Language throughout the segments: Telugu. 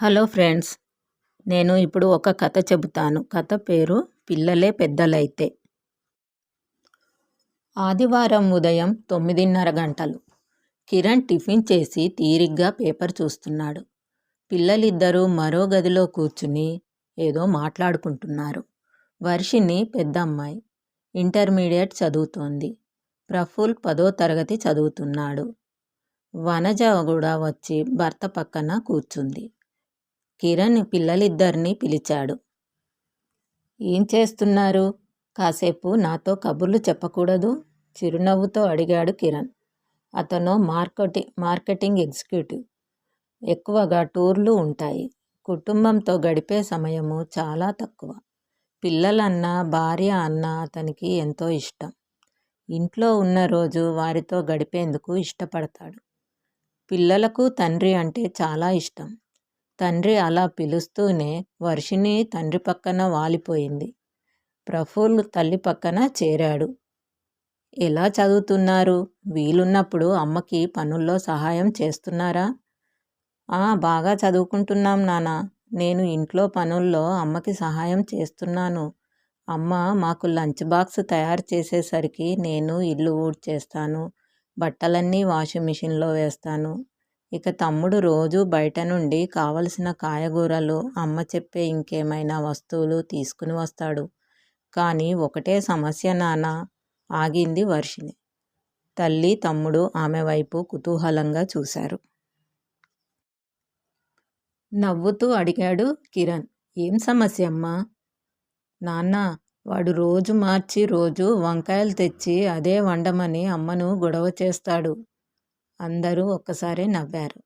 హలో ఫ్రెండ్స్ నేను ఇప్పుడు ఒక కథ చెబుతాను. కథ పేరు పిల్లలే పెద్దలైతే. ఆదివారం ఉదయం తొమ్మిదిన్నర గంటలు. కిరణ్ టిఫిన్ చేసి తీరిగ్గా పేపర్ చూస్తున్నాడు. పిల్లలిద్దరూ మరో గదిలో కూర్చుని ఏదో మాట్లాడుకుంటున్నారు. వర్షిని పెద్ద అమ్మాయి ఇంటర్మీడియట్ చదువుతోంది. ప్రఫుల్ పదో తరగతి చదువుతున్నాడు. వనజ కూడా వచ్చి భర్త పక్కన కూర్చుంది. కిరణ్ పిల్లలిద్దరినీ పిలిచాడు. ఏం చేస్తున్నారు? కాసేపు నాతో కబుర్లు చెప్పకూడదు? చిరునవ్వుతో అడిగాడు కిరణ్. అతను మార్కెటి మార్కెటింగ్ ఎగ్జిక్యూటివ్. ఎక్కువగా టూర్లు ఉంటాయి. కుటుంబంతో గడిపే సమయము చాలా తక్కువ. పిల్లలన్న భార్య అన్న అతనికి ఎంతో ఇష్టం. ఇంట్లో ఉన్న రోజు వారితో గడిపేందుకు ఇష్టపడతాడు. పిల్లలకు తండ్రి అంటే చాలా ఇష్టం. తండ్రి అలా పిలుస్తూనే వర్షిణి తండ్రి పక్కన వాలిపోయింది. ప్రఫుల్ తల్లి పక్కన చేరాడు. ఎలా చదువుతున్నారు? వీలున్నప్పుడు అమ్మకి పనుల్లో సహాయం చేస్తున్నారా? బాగా చదువుకుంటున్నాం నాన్న. నేను ఇంట్లో పనుల్లో అమ్మకి సహాయం చేస్తున్నాను. అమ్మ మాకు లంచ్ బాక్స్ తయారు చేసేసరికి నేను ఇల్లు ఊడ్చేస్తాను. బట్టలన్నీ వాషింగ్ మిషన్లో వేస్తాను. ఇక తమ్ముడు రోజు బయట నుండి కావలసిన కాయగూరలు అమ్మ చెప్పే ఇంకేమైనా వస్తువులు తీసుకుని వస్తాడు. కానీ ఒకటే సమస్య నాన్న ఆగింది వర్షిని తల్లి తమ్ముడు ఆమె వైపు కుతూహలంగా చూశారు. నవ్వుతూ అడిగాడు కిరణ్. ఏం సమస్య అమ్మా? నాన్న వాడు రోజు మార్చి రోజు వంకాయలు తెచ్చి అదే వండమని అమ్మను గొడవ చేస్తాడు. అందరూ ఒక్కసారే నవ్వారు.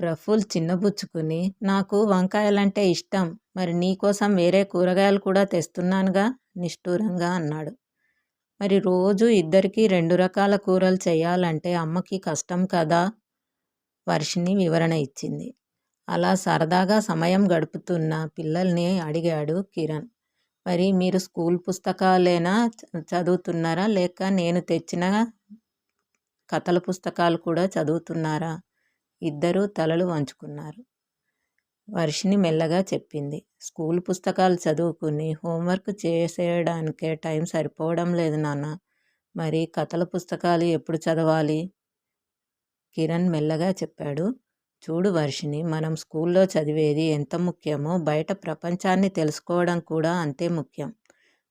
ప్రఫుల్ చిన్నబుచ్చుకుని నాకు వంకాయలంటే ఇష్టం మరి నీకోసం వేరే కూరగాయలు కూడా తెస్తున్నానుగా నిష్ఠూరంగా అన్నాడు. మరి రోజు ఇద్దరికి రెండు రకాల కూరలు చేయాలంటే అమ్మకి కష్టం కదా వర్షిని వివరణ ఇచ్చింది. అలా సరదాగా సమయం గడుపుతున్న పిల్లల్ని అడిగాడు కిరణ్. మరి మీరు స్కూల్ పుస్తకాలేనా చదువుతున్నారా? లేక నేను తెచ్చిన కథల పుస్తకాలు కూడా చదువుతున్నారా? ఇద్దరూ తలలు వంచుకున్నారు. వర్షిని మెల్లగా చెప్పింది. స్కూల్ పుస్తకాలు చదువుకుని హోంవర్క్ చేసేయడానికే టైం సరిపోవడం లేదు నాన్న. మరి కథల పుస్తకాలు ఎప్పుడు చదవాలి? కిరణ్ మెల్లగా చెప్పాడు. చూడు వర్షిని మనం స్కూల్లో చదివేది ఎంత ముఖ్యమో బయట ప్రపంచాన్ని తెలుసుకోవడం కూడా అంతే ముఖ్యం.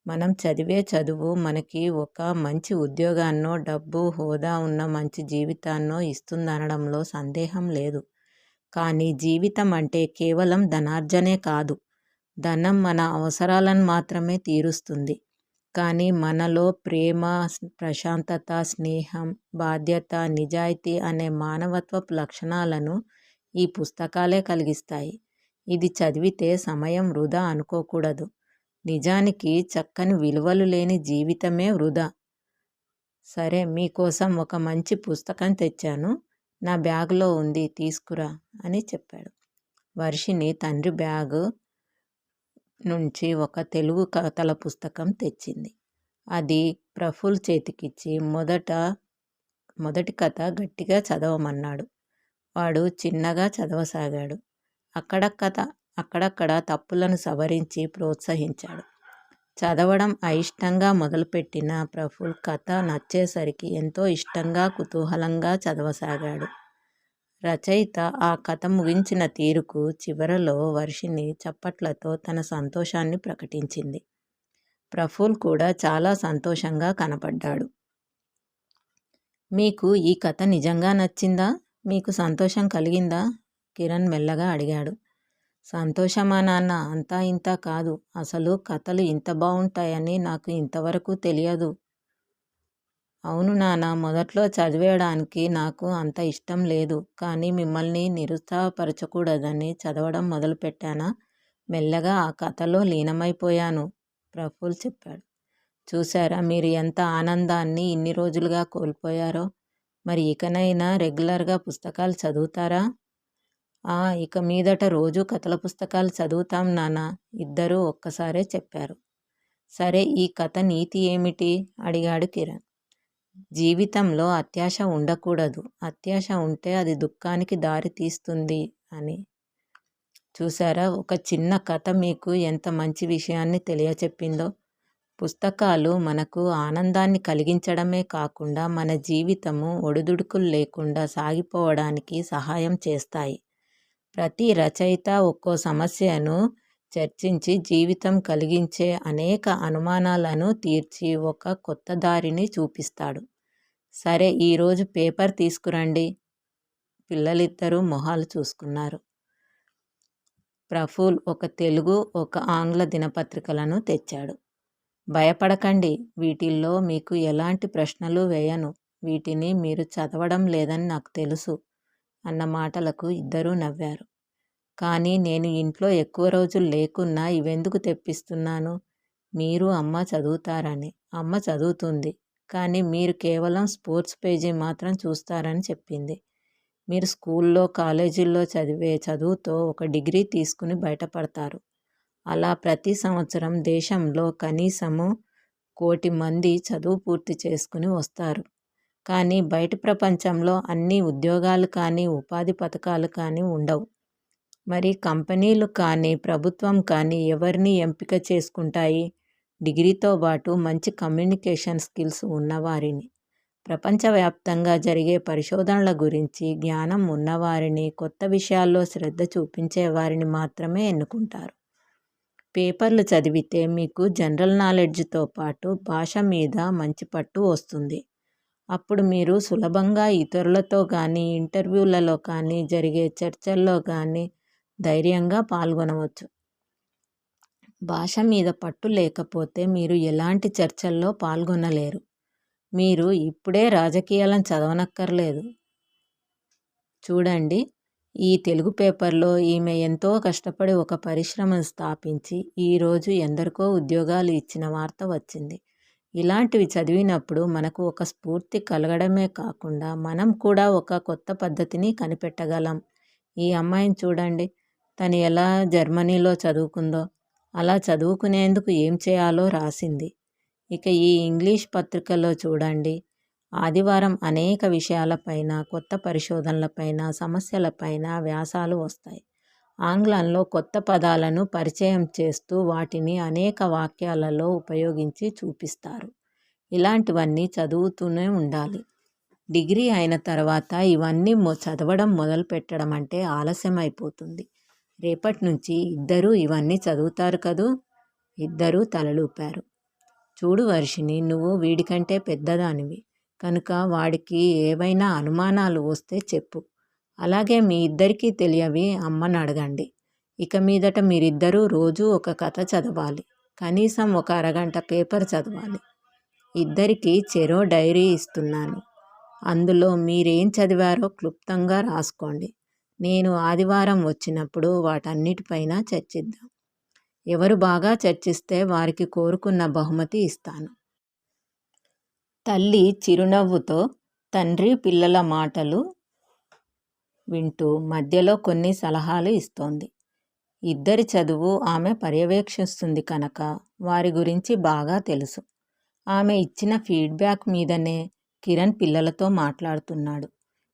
మనం చదివే చదువు మనకి ఒక మంచి ఉద్యోగాన్నో డబ్బు హోదా ఉన్న మంచి జీవితాన్నో ఇస్తుందనడంలో సందేహం లేదు. కానీ జీవితం అంటే కేవలం ధనార్జనే కాదు. ధనం మన అవసరాలను మాత్రమే తీరుస్తుంది. కానీ మనలో ప్రేమ ప్రశాంతత స్నేహం బాధ్యత నిజాయితీ అనే మానవత్వపు లక్షణాలను ఈ పుస్తకాలే కలిగిస్తాయి. ఇది చదివితే సమయం వృధా అనుకోకూడదు. నిజానికి చక్కని విలువలు లేని జీవితమే వృధా. సరే మీకోసం ఒక మంచి పుస్తకం తెచ్చాను. నా బ్యాగ్లో ఉంది తీసుకురా అని చెప్పాడు. వర్షిని తండ్రి బ్యాగ్ నుంచి ఒక తెలుగు కథల పుస్తకం తెచ్చింది. అది ప్రఫుల్ చేతికిచ్చి మొదట మొదటి కథ గట్టిగా చదవమన్నాడు. వాడు చిన్నగా చదవసాగాడు. అక్కడక్కడ అక్కడక్కడ తప్పులను సవరించి ప్రోత్సహించాడు. చదవడం అయిష్టంగా మొదలుపెట్టిన ప్రఫుల్ కథ నచ్చేసరికి ఎంతో ఇష్టంగా కుతూహలంగా చదవసాగాడు. రచయిత ఆ కథ ముగించిన తీరుకు చివరలో వర్షిని చప్పట్లతో తన సంతోషాన్ని ప్రకటించింది. ప్రఫుల్ కూడా చాలా సంతోషంగా కనపడ్డాడు. మీకు ఈ కథ నిజంగా నచ్చిందా? మీకు సంతోషం కలిగిందా? కిరణ్ మెల్లగా అడిగాడు. సంతోషమా నాన్న? అంతా ఇంత కాదు. అసలు కథలు ఇంత బాగుంటాయని నాకు ఇంతవరకు తెలియదు. అవును నాన్న మొదట్లో చదివేయడానికి నాకు అంత ఇష్టం లేదు. కానీ మిమ్మల్ని నిరుత్సాహపరచకూడదని చదవడం మొదలుపెట్టానా? మెల్లగా ఆ కథలో లీనమైపోయాను ప్రఫుల్ చెప్పాడు. చూసారా మీరు ఎంత ఆనందాన్ని ఇన్ని రోజులుగా కోల్పోయారో? మరి ఇకనైనా రెగ్యులర్గా పుస్తకాలు చదువుతారా? ఇక మీదట రోజు కథల పుస్తకాలు చదువుతాం నాన్న ఇద్దరూ ఒక్కసారే చెప్పారు. సరే ఈ కథ నీతి ఏమిటి? అడిగాడు కిరణ్. జీవితంలో అత్యాశ ఉండకూడదు. అత్యాశ ఉంటే అది దుఃఖానికి దారి తీస్తుంది అని. చూసారా ఒక చిన్న కథ మీకు ఎంత మంచి విషయాన్ని తెలియచెప్పిందో. పుస్తకాలు మనకు ఆనందాన్ని కలిగించడమే కాకుండా మన జీవితము ఒడిదుడుకులు లేకుండా సాగిపోవడానికి సహాయం చేస్తాయి. ప్రతి రచయిత ఒక్కో సమస్యను చర్చించి జీవితం కలిగించే అనేక అనుమానాలను తీర్చి ఒక కొత్త దారిని చూపిస్తాడు. సరే ఈరోజు పేపర్ తీసుకురండి. పిల్లలిద్దరూ మొహాలు చూసుకున్నారు. ప్రఫుల్ ఒక తెలుగు ఒక ఆంగ్ల దినపత్రికలను తెచ్చాడు. భయపడకండి వీటిల్లో మీకు ఎలాంటి ప్రశ్నలు వేయను. వీటిని మీరు చదవడం లేదని నాకు తెలుసు. అన్న మాటలకు ఇద్దరూ నవ్వారు. కానీ నేను ఇంట్లో ఎక్కువ రోజులు లేకున్నా ఇవెందుకు తెప్పిస్తున్నాను? మీరు అమ్మ చదువుతారని. అమ్మ చదువుతుంది. కానీ మీరు కేవలం స్పోర్ట్స్ పేజీ మాత్రం చూస్తారని చెప్పింది. మీరు స్కూల్లో కాలేజీల్లో చదివే చదువుతో ఒక డిగ్రీ తీసుకుని బయటపడతారు. అలా ప్రతి సంవత్సరం దేశంలో కనీసము కోటి మంది చదువు పూర్తి చేసుకుని వస్తారు. కానీ బయట ప్రపంచంలో అన్ని ఉద్యోగాలు కానీ ఉపాధి పథకాలు కానీ ఉండవు. మరి కంపెనీలు కానీ ప్రభుత్వం కానీ ఎవరిని ఎంపిక చేసుకుంటాయి? డిగ్రీతో పాటు మంచి కమ్యూనికేషన్ స్కిల్స్ ఉన్నవారిని. ప్రపంచవ్యాప్తంగా జరిగే పరిశోధనల గురించి జ్ఞానం ఉన్నవారిని కొత్త విషయాల్లో శ్రద్ధ చూపించే వారిని మాత్రమే ఎన్నుకుంటారు. పేపర్లు చదివితే మీకు జనరల్ నాలెడ్జ్తో పాటు భాష మీద మంచి పట్టు వస్తుంది. అప్పుడు మీరు సులభంగా ఇతరులతో కానీ ఇంటర్వ్యూలలో కానీ జరిగే చర్చల్లో కానీ ధైర్యంగా పాల్గొనవచ్చు. భాష మీద పట్టు లేకపోతే మీరు ఎలాంటి చర్చల్లో పాల్గొనలేరు. మీరు ఇప్పుడే రాజకీయాలను చదవనక్కర్లేదు. చూడండి ఈ తెలుగు పేపర్లో ఈమె ఎంతో కష్టపడి ఒక పరిశ్రమను స్థాపించి ఈరోజు ఎందరికో ఉద్యోగాలు ఇచ్చిన వార్త వచ్చింది. ఇలాంటివి చదివినప్పుడు మనకు ఒక స్ఫూర్తి కలగడమే కాకుండా మనం కూడా ఒక కొత్త పద్ధతిని కనిపెట్టగలం. ఈ అమ్మాయిని చూడండి. తను ఎలా జర్మనీలో చదువుకుందో అలా చదువుకునేందుకు ఏం చేయాలో రాసింది. ఇక ఈ ఇంగ్లీష్ పత్రికలో చూడండి. ఆదివారం అనేక విషయాలపైన కొత్త పరిశోధనలపైన సమస్యలపైన వ్యాసాలు వస్తాయి. ఆంగ్లంలో కొత్త పదాలను పరిచయం చేస్తూ వాటిని అనేక వాక్యాలలో ఉపయోగించి చూపిస్తారు. ఇలాంటివన్నీ చదువుతూనే ఉండాలి. డిగ్రీ అయిన తర్వాత ఇవన్నీ చదవడం మొదలు పెట్టడం అంటే ఆలస్యం అయిపోతుంది రేపటి నుంచి ఇద్దరూ ఇవన్నీ చదువుతారు కదూ? ఇద్దరూ తలలూపారు. చూడు వర్షిని నువ్వు వీడికంటే పెద్దదానివి. కనుక వాడికి ఏవైనా అనుమానాలు వస్తే చెప్పు. అలాగే మీ ఇద్దరికీ తెలియవి అమ్మని అడగండి. ఇక మీదట మీరిద్దరూ రోజు ఒక కథ చదవాలి. కనీసం ఒక అరగంట పేపర్ చదవాలి. ఇద్దరికీ చెరో డైరీ ఇస్తున్నాను. అందులో మీరేం చదివారో క్లుప్తంగా రాసుకోండి. నేను ఆదివారం వచ్చినప్పుడు వాటన్నిటిపైన చర్చిద్దాం. ఎవరు బాగా చర్చిస్తే వారికి కోరుకున్న బహుమతి ఇస్తాను. తల్లి చిరునవ్వుతో తండ్రి పిల్లల మాటలు వింటూ మధ్యలో కొన్ని సలహాలు ఇస్తోంది. ఇద్దరి చదువు ఆమె పర్యవేక్షిస్తుంది కనుక వారి గురించి బాగా తెలుసు. ఆమె ఇచ్చిన ఫీడ్బ్యాక్ మీదనే కిరణ్ పిల్లలతో మాట్లాడుతున్నాడు.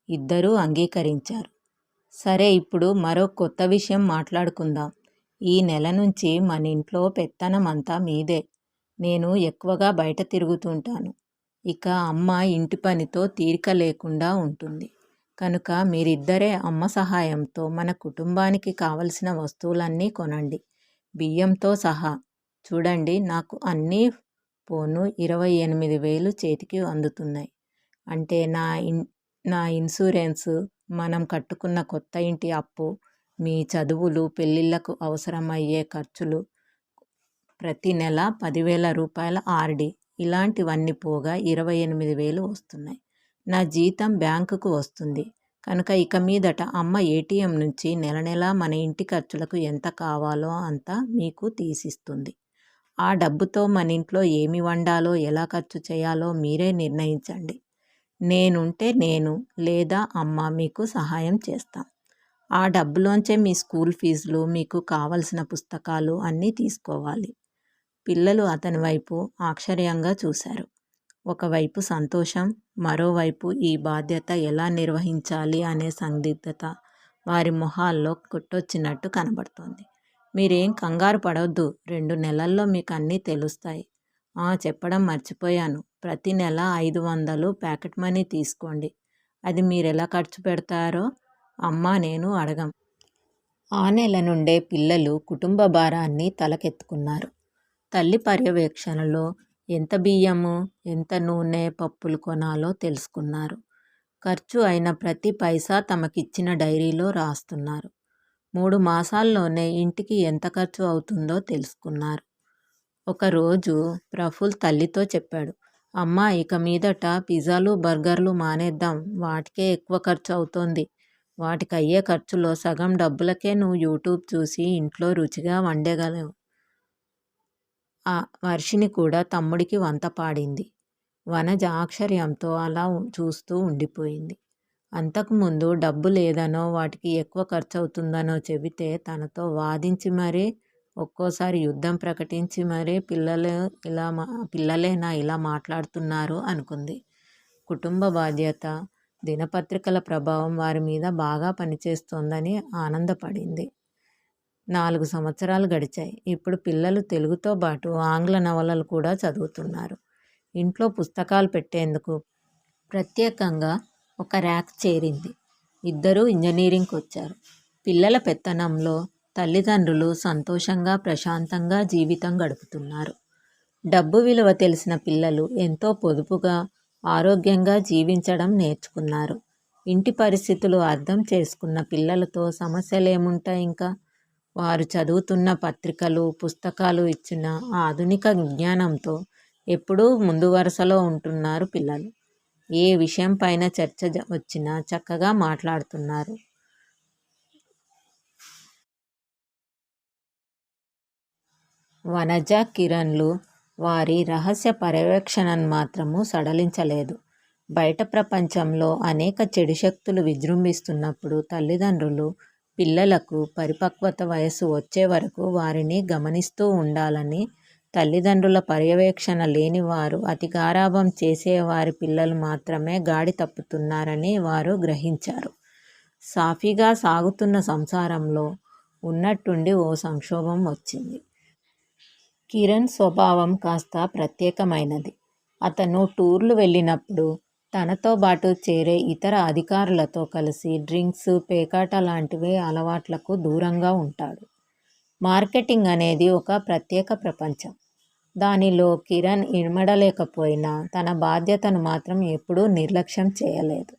ఇద్దరూ అంగీకరించారు. సరే ఇప్పుడు మరో కొత్త విషయం మాట్లాడుకుందాం. ఈ నెల నుంచి మన ఇంట్లో పెత్తనం అంతా మీదే. నేను ఎక్కువగా బయట తిరుగుతుంటాను ఇక అమ్మ ఇంటి పనితో తీరిక లేకుండా ఉంటుంది. కనుక మీరిద్దరే అమ్మ సహాయంతో మన కుటుంబానికి కావలసిన వస్తువులన్నీ కొనండి. బియ్యంతో సహా. చూడండి నాకు అన్నీ పోను ఇరవై ఎనిమిది వేలు చేతికి అందుతున్నాయి. అంటే నా ఇన్ నా ఇన్సూరెన్స్ మనం కట్టుకున్న కొత్త ఇంటి అప్పు మీ చదువులు పెళ్ళిళ్ళకు అవసరమయ్యే ఖర్చులు ప్రతి నెల పదివేల రూపాయల ఆర్డి ఇలాంటివన్నీ పోగా ఇరవై ఎనిమిది వేలు వస్తున్నాయి. నా జీతం బ్యాంకుకు వస్తుంది. కనుక ఇక మీదట అమ్మ ఏటీఎం నుంచి నెల నెల మన ఇంటి ఖర్చులకు ఎంత కావాలో అంత మీకు తీసిస్తుంది. ఆ డబ్బుతో మన ఇంట్లో ఏమి వండాలో ఎలా ఖర్చు చేయాలో మీరే నిర్ణయించండి. నేనుంటే నేను లేదా అమ్మ మీకు సహాయం చేస్తాం. ఆ డబ్బులోంచే మీ స్కూల్ ఫీజులు మీకు కావలసిన పుస్తకాలు అన్నీ తీసుకోవాలి. పిల్లలు అతని వైపు ఆశ్చర్యంగా చూశారు. ఒకవైపు సంతోషం మరోవైపు ఈ బాధ్యత ఎలా నిర్వహించాలి అనే సందిగ్ధత వారి మొహాల్లో కొట్టొచ్చినట్టు కనబడుతోంది. మీరేం కంగారు పడవద్దు రెండు నెలల్లో మీకు అన్నీ తెలుస్తాయి. ఆ చెప్పడం మర్చిపోయాను. ప్రతి నెల ఐదు వందలు ప్యాకెట్ మనీ తీసుకోండి. అది మీరు ఎలా ఖర్చు పెడతారో అమ్మ నేను అడగం. ఆ నెల నుండే పిల్లలు కుటుంబ భారాన్ని తలకెత్తుకున్నారు. తల్లి పర్యవేక్షణలో ఎంత బియ్యము ఎంత నూనె పప్పులు కొనాలో తెలుసుకున్నారు. ఖర్చు అయిన ప్రతి పైసా తమకిచ్చిన డైరీలో రాస్తున్నారు. మూడు మాసాల్లోనే ఇంటికి ఎంత ఖర్చు అవుతుందో తెలుసుకున్నారు. ఒకరోజు ప్రఫుల్ తల్లితో చెప్పాడు అమ్మ ఇక మీదట పిజ్జాలు బర్గర్లు మానేద్దాం. వాటికే ఎక్కువ ఖర్చు అవుతోంది. వాటికి అయ్యే ఖర్చులో సగం డబ్బులకే నువ్వు యూట్యూబ్ చూసి ఇంట్లో రుచిగా వండగలవు వర్షిని కూడా తమ్ముడికి వంత పాడింది. వనజ ఆశ్చర్యంతో అలా చూస్తూ ఉండిపోయింది. అంతకుముందు డబ్బు లేదనో వాటికి ఎక్కువ ఖర్చు అవుతుందనో చెబితే తనతో వాదించి మరీ ఒక్కోసారి యుద్ధం ప్రకటించి మరీ పిల్లలు ఇలా మా పిల్లలేనా ఇలా మాట్లాడుతున్నారు అనుకుంది. కుటుంబ బాధ్యత దినపత్రికల ప్రభావం వారి మీద బాగా పనిచేస్తోందని ఆనందపడింది. నాలుగు సంవత్సరాలు గడిచాయి. ఇప్పుడు పిల్లలు తెలుగుతో పాటు ఆంగ్ల నవలలు కూడా చదువుతున్నారు. ఇంట్లో పుస్తకాలు పెట్టేందుకు ప్రత్యేకంగా ఒక ర్యాక్ చేరింది. ఇద్దరూ ఇంజనీరింగ్కి వచ్చారు. పిల్లల పెత్తనంలో తల్లిదండ్రులు సంతోషంగా ప్రశాంతంగా జీవితం గడుపుతున్నారు. డబ్బు విలువ తెలిసిన పిల్లలు ఎంతో పొదుపుగా ఆరోగ్యంగా జీవించడం నేర్చుకున్నారు. ఇంటి పరిస్థితులు అర్థం చేసుకున్న పిల్లలతో సమస్యలేముంటాయి ఇంకా? వారు చదువుతున్న పత్రికలు పుస్తకాలు ఇచ్చిన ఆధునిక విజ్ఞానంతో ఎప్పుడూ ముందు వరుసలో ఉంటున్నారు పిల్లలు. ఏ విషయం పైన చర్చ వచ్చినా చక్కగా మాట్లాడుతున్నారు. వనజ కిరణ్లు వారి రహస్య పర్యవేక్షణను మాత్రము సడలించలేదు. బయట ప్రపంచంలో అనేక చెడు శక్తులు విజృంభిస్తున్నప్పుడు తల్లిదండ్రులు పిల్లలకు పరిపక్వత వయస్సు వచ్చే వరకు వారిని గమనిస్తూ ఉండాలని తల్లిదండ్రుల పర్యవేక్షణ లేని వారు అతిగారాభం చేసేవారి పిల్లలు మాత్రమే గాడి తప్పుతున్నారని వారు గ్రహించారు. సాఫీగా సాగుతున్న సంసారంలో ఉన్నట్టుండి ఓ సంక్షోభం వచ్చింది. కిరణ్ స్వభావం కాస్త ప్రత్యేకమైనది. అతను టూర్లు వెళ్ళినప్పుడు తనతో పాటు చేరే ఇతర అధికారులతో కలిసి డ్రింక్స్ పేకాట లాంటివి అలవాట్లకు దూరంగా ఉంటాడు. మార్కెటింగ్ అనేది ఒక ప్రత్యేక ప్రపంచం. దానిలో కిరణ్ ఇమడలేకపోయినా తన బాధ్యతను మాత్రం ఎప్పుడూ నిర్లక్ష్యం చేయలేదు.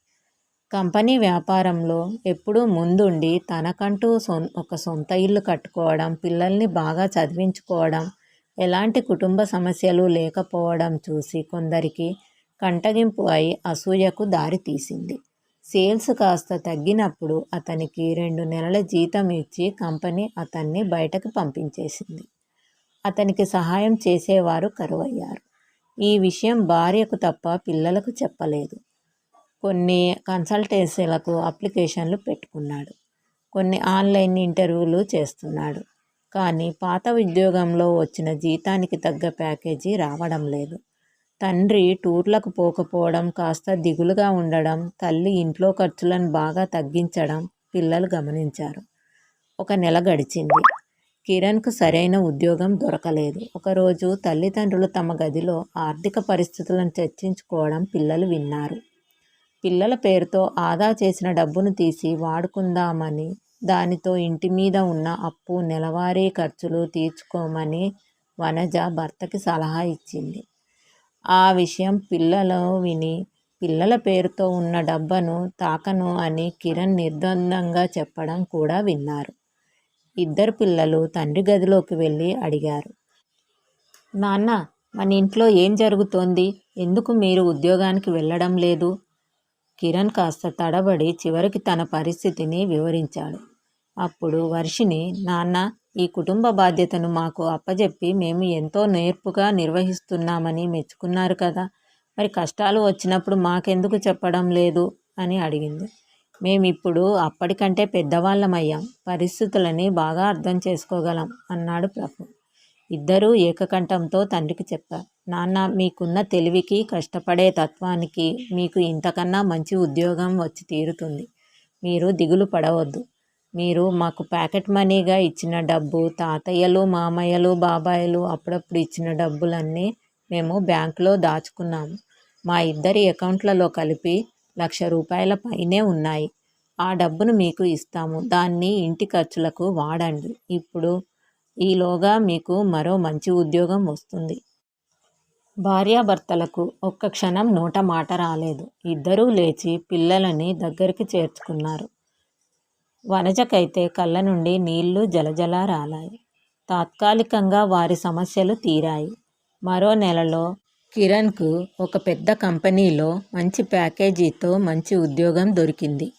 కంపెనీ వ్యాపారంలో ఎప్పుడూ ముందుండి తనకంటూ సొ ఒక సొంత ఇల్లు కట్టుకోవడం పిల్లల్ని బాగా చదివించుకోవడం ఎలాంటి కుటుంబ సమస్యలు లేకపోవడం చూసి కొందరికి కంటగింపు అయి అసూయకు దారితీసింది సేల్స్ కాస్త తగ్గినప్పుడు అతనికి రెండు నెలల జీతం ఇచ్చి కంపెనీ అతన్ని బయటకు పంపించేసింది. అతనికి సహాయం చేసేవారు కరువయ్యారు. ఈ విషయం భార్యకు తప్ప పిల్లలకు చెప్పలేదు. కొన్ని కన్సల్టెన్సీలకు అప్లికేషన్లు పెట్టుకున్నాడు. కొన్ని ఆన్లైన్ ఇంటర్వ్యూలు చేస్తున్నాడు. కానీ పాత ఉద్యోగంలో వచ్చిన జీతానికి తగ్గ ప్యాకేజీ రావడం లేదు. తండ్రి టూర్లకు పోకపోవడం కాస్త దిగులుగా ఉండడం తల్లి ఇంట్లో ఖర్చులను బాగా తగ్గించడం పిల్లలు గమనించారు. ఒక నెల గడిచింది. కిరణ్కు సరైన ఉద్యోగం దొరకలేదు. ఒకరోజు తల్లిదండ్రులు తమ గదిలో ఆర్థిక పరిస్థితులను చర్చించుకోవడం పిల్లలు విన్నారు. పిల్లల పేరుతో ఆదా చేసిన డబ్బును తీసి వాడుకుందామని దానితో ఇంటి మీద ఉన్న అప్పు నెలవారీ ఖర్చులు తీర్చుకోమని వనజ భర్తకి సలహా ఇచ్చింది. ఆ విషయం పిల్లలు విని పిల్లల పేరుతో ఉన్న డబ్బను తాకను అని కిరణ్ నిర్ద్వందంగా చెప్పడం కూడా విన్నారు. ఇద్దరు పిల్లలు తండ్రి గదిలోకి వెళ్ళి అడిగారు. నాన్న మన ఇంట్లో ఏం జరుగుతోంది? ఎందుకు మీరు ఉద్యోగానికి వెళ్ళడం లేదు? కిరణ్ కాస్త తడబడి చివరికి తన పరిస్థితిని వివరించాడు. అప్పుడు వర్షిని నాన్న ఈ కుటుంబ బాధ్యతను మాకు అప్పజెప్పి మేము ఎంతో నేర్పుగా నిర్వహిస్తున్నామని మెచ్చుకున్నారు కదా. మరి కష్టాలు వచ్చినప్పుడు మాకెందుకు చెప్పడం లేదు? అని అడిగింది. మేమిప్పుడు అప్పటికంటే పెద్దవాళ్ళమయ్యాం. పరిస్థితులని బాగా అర్థం చేసుకోగలం అన్నాడు ప్రభు. ఇద్దరూ ఏకకంఠంతో తండ్రికి చెప్పారు. నాన్న మీకున్న తెలివికి కష్టపడే తత్వానికి మీకు ఇంతకన్నా మంచి ఉద్యోగం వచ్చి తీరుతుంది. మీరు దిగులు పడవద్దు. మీరు మాకు ప్యాకెట్ మనీగా ఇచ్చిన డబ్బు తాతయ్యలు మామయ్యలు బాబాయ్యలు అప్పుడప్పుడు ఇచ్చిన డబ్బులన్నీ మేము బ్యాంకులో దాచుకున్నాము మా ఇద్దరి అకౌంట్లలో కలిపి లక్ష రూపాయల పైనే ఉన్నాయి. ఆ డబ్బును మీకు ఇస్తాము. దాన్ని ఇంటి ఖర్చులకు వాడండి. ఇప్పుడు ఈలోగా మీకు మరో మంచి ఉద్యోగం వస్తుంది. భార్యాభర్తలకు ఒక్క క్షణం నోట మాట రాలేదు. ఇద్దరూ లేచి పిల్లలని దగ్గరికి చేర్చుకున్నారు. వనజకైతే కళ్ళ నుండి నీళ్ళు జలజల రాలాయి. తాత్కాలికంగా వారి సమస్యలు తీరాయి. మరో నెలలో కిరణ్కు ఒక పెద్ద కంపెనీలో మంచి ప్యాకేజీతో మంచి ఉద్యోగం దొరికింది.